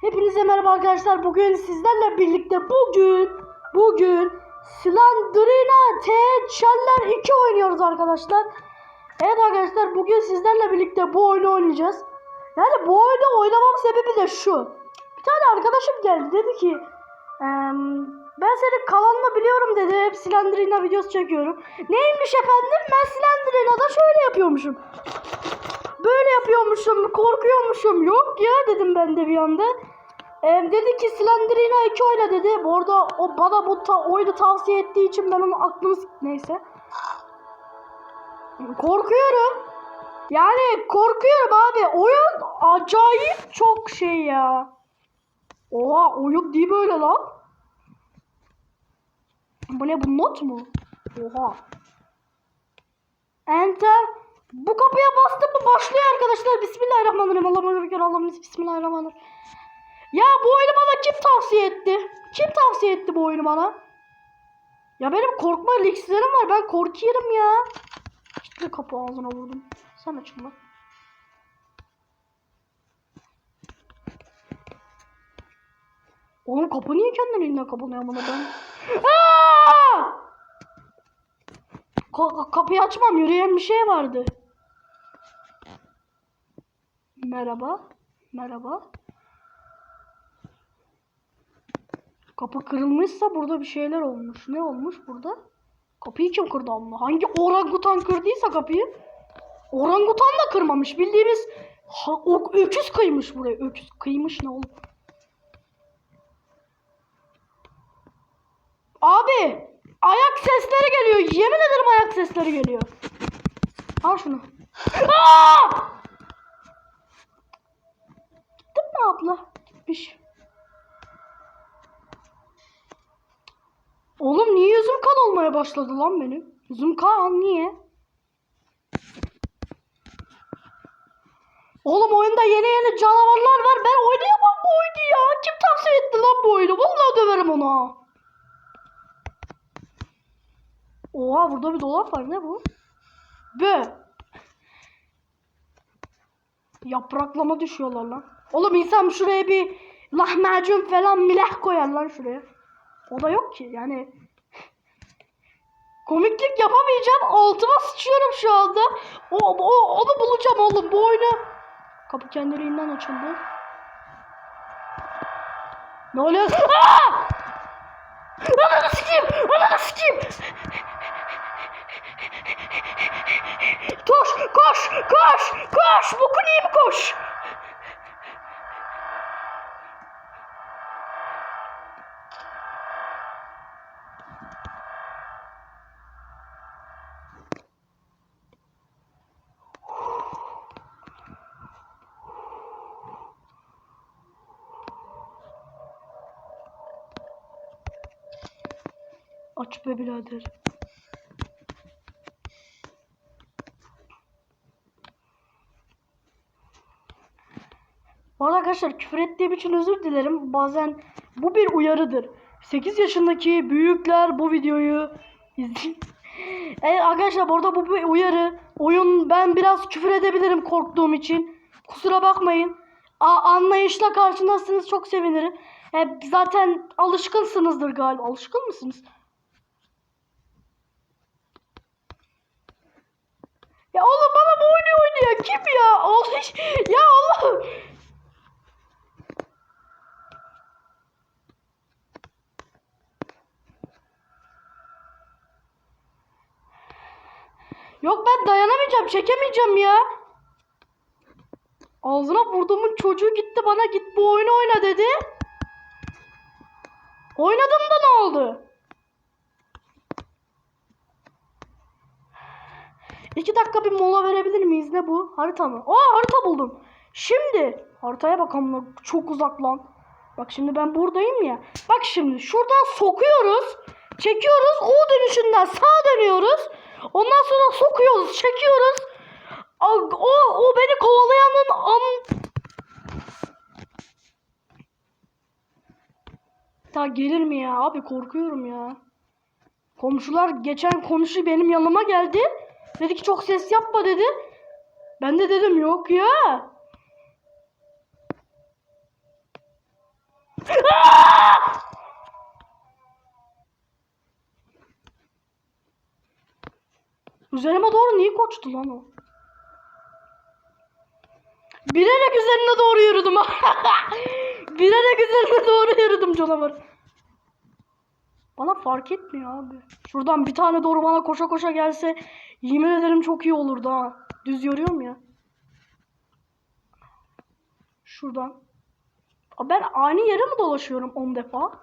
Hepinize merhaba arkadaşlar. Bugün sizlerle birlikte bugün bugün Slandrina T Challer 2 oynuyoruz arkadaşlar. Evet arkadaşlar bugün sizlerle birlikte bu oyunu oynayacağız. Yani bu oyunu oynamam sebebi de şu. Bir tane arkadaşım geldi dedi ki "Em, ben senin kanalını biliyorum dedi. Hep Slandrina videosu çekiyorum. Neymiş efendim? Ben Slandrina'da şöyle yapıyormuşum. Böyle yapıyormuşum, korkuyormuşum. Yok ya dedim ben de bir anda. Ee, dedi ki Slenderina 2 oyna dedi. Bu arada o bana bu ta- oyunu tavsiye ettiği için ben onun aklını s- neyse. Korkuyorum. Yani korkuyorum abi. Oyun acayip çok şey ya. Oha oyun değil böyle lan. Bu ne bu not mu? Oha. Enter. Bu kapıya bastım mı başlıyor arkadaşlar. Bismillahirrahmanirrahim. Allah'ım Allah'ım Bismillahirrahmanirrahim. Ya bu oyunu bana kim tavsiye etti? Kim tavsiye etti bu oyunu bana? Ya benim korkma likslerim var. Ben korkuyorum ya. İşte kapı ağzına vurdum. Sen açın lan. Oğlum kapı niye kendiliğinden kapanıyor bana ben? Ka- kapıyı açmam. Yürüyen bir şey vardı. Merhaba. Merhaba. Kapı kırılmışsa burada bir şeyler olmuş. Ne olmuş burada? Kapıyı kim kırdı Allah? Hangi orangutan kırdıysa kapıyı? Orangutan da kırmamış. Bildiğimiz ha, öküz kıymış buraya. Öküz kıymış ne oğlum? Abi ayak sesleri geliyor. Yemin ederim ayak sesleri geliyor. Al şunu. Aa! Gittin mi abla? Gitmiş. Oğlum niye yüzüm kan olmaya başladı lan benim? Yüzüm kan niye? Oğlum oyunda yeni yeni canavarlar var. Ben oynayamam bu oyunu ya. Kim tavsiye etti lan bu oyunu? Vallahi döverim ona. Oha burada bir dolap var. Ne bu? Bö. Yapraklama düşüyorlar lan. Oğlum insan şuraya bir lahmacun falan milah koyar lan şuraya. O da yok ki yani. Komiklik yapamayacağım. Altıma sıçıyorum şu anda. O, o, onu bulacağım oğlum. Bu oyunu. Kapı kendiliğinden açıldı. Ne oluyor? Aa! Ananı sikeyim! Ananı sikeyim! Koş! Koş! Koş! Koş! Bu kuleyim koş! Aç be birader. Bu arada arkadaşlar küfür ettiğim için özür dilerim. Bazen bu bir uyarıdır. 8 yaşındaki büyükler bu videoyu izleyin. Evet arkadaşlar bu arada bu bir uyarı. Oyun ben biraz küfür edebilirim korktuğum için. Kusura bakmayın. A anlayışla karşındasınız çok sevinirim. E, zaten alışkınsınızdır galiba. Alışkın mısınız? Ya oğlum bana bu oyunu oynuyor. Kim ya? Allah ya Allah'ım. Yok ben dayanamayacağım. Çekemeyeceğim ya. Ağzına vurduğumun çocuğu gitti bana git bu oyunu oyna dedi. Oynadım da ne oldu? İki dakika bir mola verebilir miyiz? Ne bu? Harita mı? Aa harita buldum. Şimdi haritaya bakalım. Çok uzak lan. Bak şimdi ben buradayım ya. Bak şimdi şuradan sokuyoruz. Çekiyoruz. O dönüşünden sağa dönüyoruz. Ondan sonra sokuyoruz. Çekiyoruz. O, o, beni kovalayanın am... Ta gelir mi ya? Abi korkuyorum ya. Komşular geçen komşu benim yanıma geldi. Dedi ki çok ses yapma dedi. Ben de dedim yok ya. Aa! Üzerime doğru niye koştu lan o? Bilerek üzerine doğru yürüdüm. Bilerek üzerine doğru yürüdüm canavar. Bana fark etmiyor abi. Şuradan bir tane doğru bana koşa koşa gelse yemin ederim çok iyi olurdu ha. Düz yürüyorum ya. Şuradan. Ben aynı yere mi dolaşıyorum 10 defa?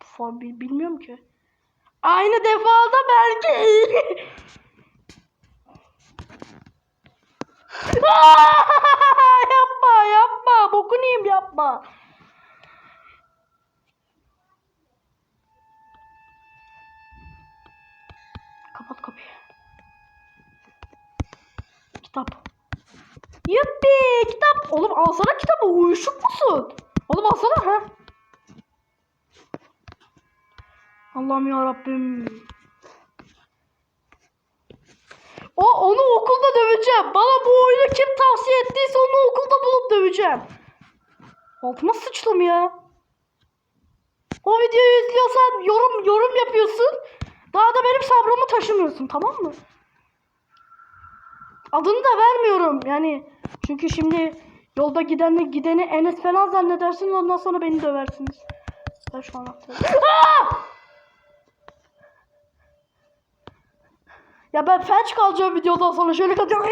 Fa- bi- Bilmiyorum ki. Aynı defada belki. Yapma yapma. Bokunu yiyeyim yapma. Kapat kapıyı. Kitap. Yuppi kitap. Oğlum alsana kitabı uyuşuk musun? Oğlum alsana ha. Allah'ım ya Rabbim. O onu okulda döveceğim. Bana bu oyunu kim tavsiye ettiyse onu okulda bulup döveceğim. Altıma sıçtım ya. O videoyu izliyorsan yorum yorum yapıyorsun. Daha da benim sabrımı taşımıyorsun tamam mı? Adını da vermiyorum yani. Çünkü şimdi yolda gideni gideni Enes falan zannedersiniz ondan sonra beni döversiniz. Ben şu anahtarı. Aa! Ya ben felç kalacağım videodan sonra şöyle kalacağım.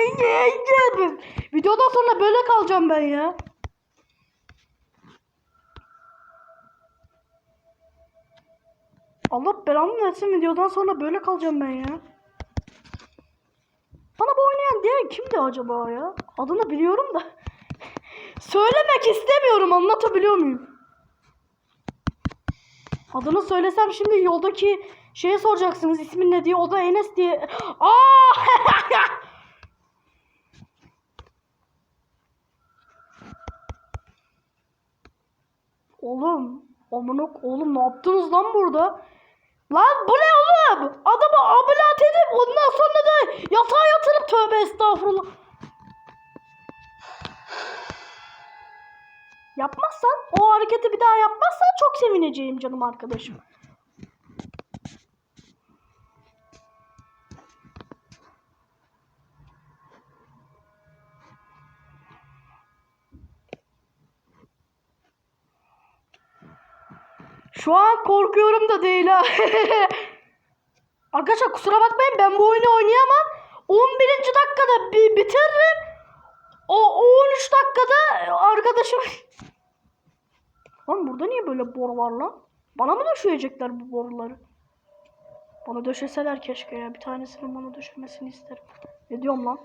Videodan sonra böyle kalacağım ben ya. Allah belamı versin videodan sonra böyle kalacağım ben ya. Bana bu oynayan diyen kimdi acaba ya? Adını biliyorum da. Söylemek istemiyorum anlatabiliyor muyum? Adını söylesem şimdi yoldaki şeye soracaksınız ismin ne diye. O da Enes diye. Aa! oğlum, amına oğlum ne yaptınız lan burada? Lan bu ne oğlum? Adamı ameliyat edip ondan sonra da yatağa yatırıp tövbe estağfurullah. Yapmazsan, o hareketi bir daha yapmazsan çok sevineceğim canım arkadaşım. Şu an korkuyorum da değil ha. Arkadaşlar kusura bakmayın ben bu oyunu oynayamam. 11. dakikada bir bitiririm. O 13 dakikada arkadaşım... Lan burada niye böyle bor var lan? Bana mı döşeyecekler bu boruları? Bana döşeseler keşke ya. Bir tanesinin bana döşemesini isterim. Ne diyorum lan?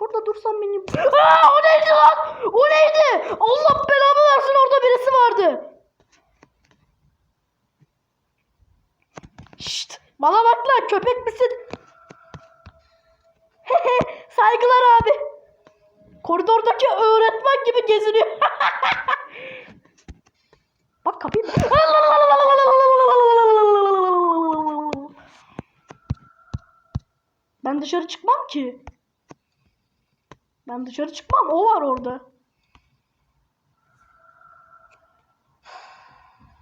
Burada dursam beni... Aa, o neydi lan? O neydi? Allah belamı versin orada birisi vardı. Şşt, bana bak lan köpek misin? Saygılar abi. Koridordaki öğretmen gibi geziniyor. bak kapıyı. ben dışarı çıkmam ki. Ben dışarı çıkmam. O var orada.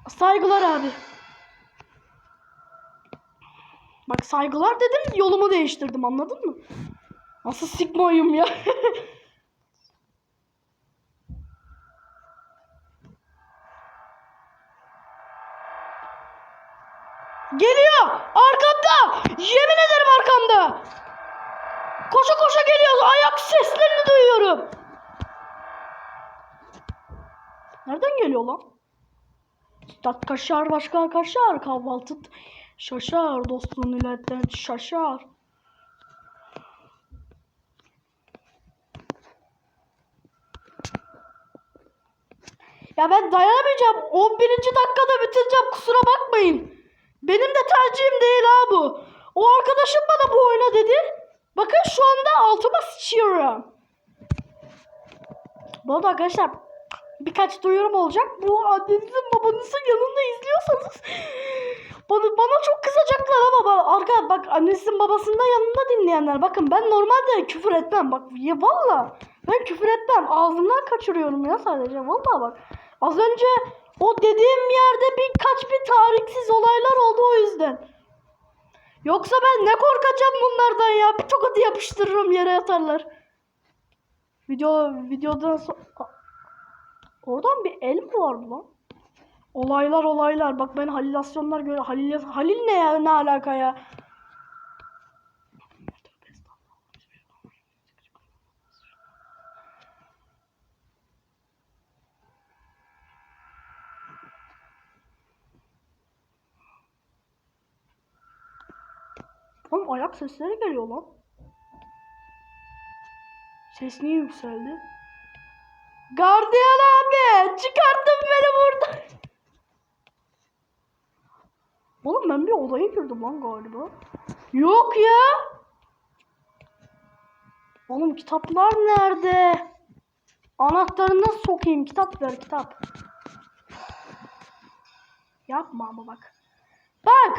Saygılar abi. Bak saygılar dedim yolumu değiştirdim anladın mı? Nasıl sikmayım ya. Geliyor arkamda. Yemin ederim arkamda. Koşa koşa geliyor. Ayak seslerini duyuyorum. Nereden geliyor lan? Tat kaşar başka kaşar kahvaltı şaşar dostluğun illetten şaşar. Ya ben dayanamayacağım. 11. dakikada bitireceğim. Kusura bakmayın. Benim de tercihim değil ha bu. O arkadaşım bana bu oyna dedi. Bakın şu anda altıma sıçıyorum. Bu arada arkadaşlar birkaç duyurum olacak. Bu annenizin babanızın yanında izliyorsanız bana, bana çok kızacaklar ama ben, arka, bak annesinin babasından yanında dinleyenler. Bakın ben normalde küfür etmem. Bak ya valla. Ben küfür etmem. Ağzımdan kaçırıyorum ya sadece. Valla bak. Az önce o dediğim yerde birkaç bir tarihsiz olaylar oldu o yüzden. Yoksa ben ne korkacağım bunlardan ya. Bir tokadı yapıştırırım yere yatarlar. Video videodan sonra... Oradan bir el mi vardı lan? Olaylar olaylar. Bak ben halülasyonlar gör. Halil, Halil ne ya? Ne alaka ya? Oğlum ayak sesleri geliyor lan. Ses niye yükseldi? Gardiyan abi çıkarttın beni buradan. Oğlum ben bir odaya girdim lan galiba. Yok ya. Oğlum kitaplar nerede? Anahtarını sokayım. Kitap ver kitap. Yapma ama bak. Bak.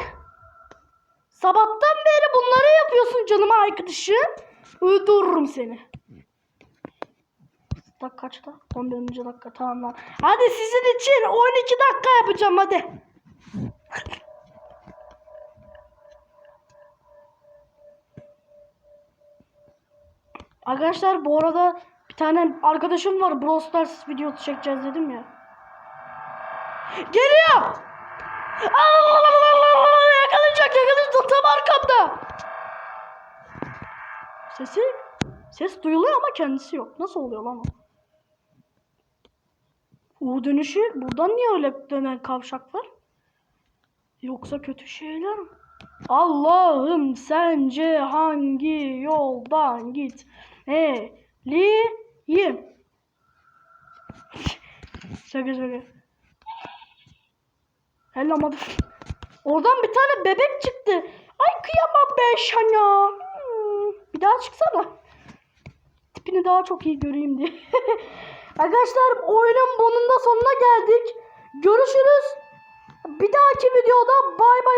Sabahtan beri bunları yapıyorsun canıma arkadaşım. Öldürürüm seni. Dakika kaçta? 11. dakika tamam lan. Hadi sizin için 12 dakika yapacağım hadi. Arkadaşlar bu arada bir tane arkadaşım var Brawl Stars videosu çekeceğiz dedim ya. Geliyor! Allah yakalayacak yakalayacak tam arkamda. Sesi ses duyuluyor ama kendisi yok. Nasıl oluyor lan o? U dönüşü buradan niye öyle dönen kavşak var? Yoksa kötü şeyler mi? Allah'ım sence hangi yoldan git? Eliyim. şaka şaka. Helal ama Oradan bir tane bebek çıktı. Ay kıyamam be şana. Hmm, Bir daha çıksana. Tipini daha çok iyi göreyim diye. Arkadaşlar oyunun bunun da sonuna geldik. Görüşürüz. Bir dahaki videoda bay bay.